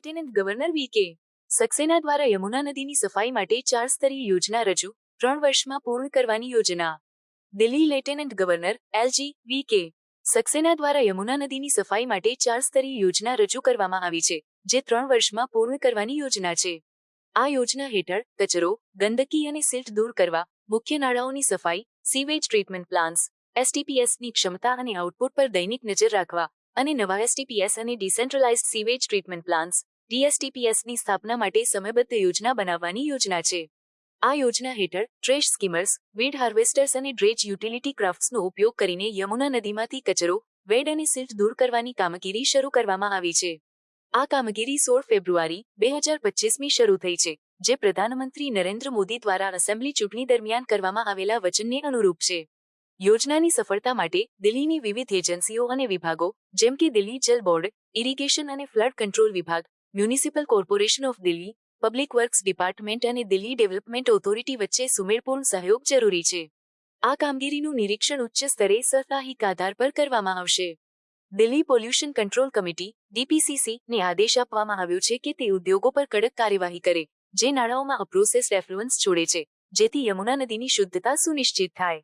Lieutenant governor વી K Saxena દ્વારા યમુના નદીની સફાઈ માટે ચાર સ્તરીય યોજના રજૂ, ત્રણ વર્ષમાં પૂર્ણ કરવાની યોજના. Delhi lieutenant governor LG V K Saxena દ્વારા યમુના નદીની સફાઈ માટે ચાર સ્તરીય યોજના રજૂ કરવામાં આવી છે, જે ત્રણ વર્ષમાં પૂર્ણ કરવાની યોજના છે. આ યોજના હેઠળ કચરો, ગંદકી અને સિલ્ટ દૂર કરવા, મુખ્ય નાળાઓની સફાઈ સીવેજ ટ્રીટમેન્ટ પ્લાન્સ એસટીપીએસની ક્ષમતા અને આઉટપુટ પર દૈનિક નજર રાખવા અને નવા એસટીપીએસ અને ડિસેન્ટ્રલાઇઝ સીવેજ ટ્રીટમેન્ટ પ્લાન્સ ડીએસટીપીએસની સ્થાપના માટે સમયબદ્ધ યોજના બનાવવાની યોજના છે. આ યોજના હેઠળ ટ્રેશ સ્કીમર્સ વેડ હાર્વેસ્ટર્સ અને ડ્રેજ યુટિલિટી ક્રાફ્ટ્સનો ઉપયોગ કરીને યમુના નદીમાંથી કચરો, વેડ અને સિલ્ટ દૂર કરવાની કામગીરી શરૂ કરવામાં આવી છે. આ કામગીરી સોળ ફેબ્રુઆરી, બે હજાર પચીસમી શરૂ થઈ છે, જે પ્રધાનમંત્રી નરેન્દ્ર મોદી દ્વારા એસેમ્બલી ચૂંટણી દરમિયાન કરવામાં આવેલા વચનને અનુરૂપ છે. યોજનાની સફળતા માટે દિલ્હીની વિવિધ એજન્સીઓ અને વિભાગો, જેમ કે દિલ્હી જલ બોર્ડ, ઇરિગેશન અને ફ્લડ કંટ્રોલ વિભાગ, municipal corporation of Delhi, public works department અને દિલ્હી ડેવલપમેન્ટ ઓથોરિટી વચ્ચે સુમેળપૂર્ણ સહયોગ જરૂરી છે. આ કામગીરીનું નિરીક્ષણ ઉચ્ચ સ્તરે સાપ્તાહિક આધાર પર કરવામાં આવશે. Delhi pollution control committee, DPCC, ને આદેશ આપવામાં આવ્યો છે કે તે ઉદ્યોગો પર કડક કાર્યવાહી કરે, જે નાળાઓમાં અપ્રોસેસ રેફ્લુઅન્સ છોડે છે, જેથી યમુના નદીની શુદ્ધતા સુનિશ્ચિત થાય.